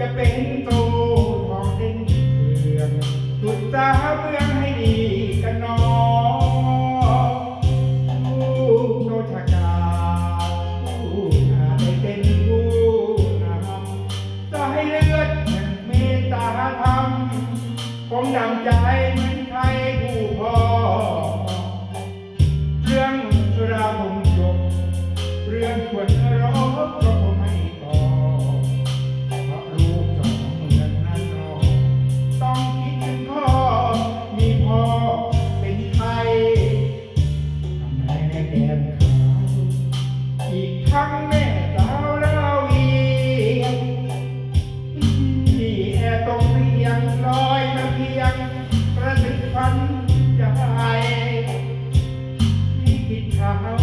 จะเป็นตรูของเส้นเผืองสุดสาเมืองให้ดีกันนอผู้โตชะกาผู้อาได้เป็นผู้นำจะให้เลือดเมตตาธรรมคงนำใจเหมือนใครผู้พ่อ Uh-huh.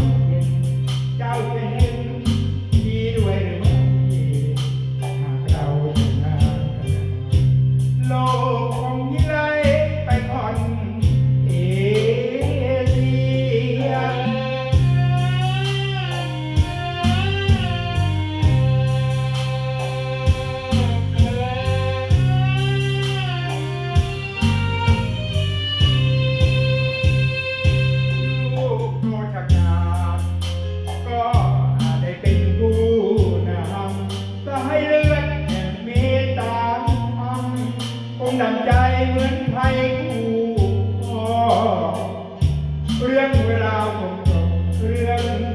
เหมือนไทยกูเรื่องเวลาของเรื่อง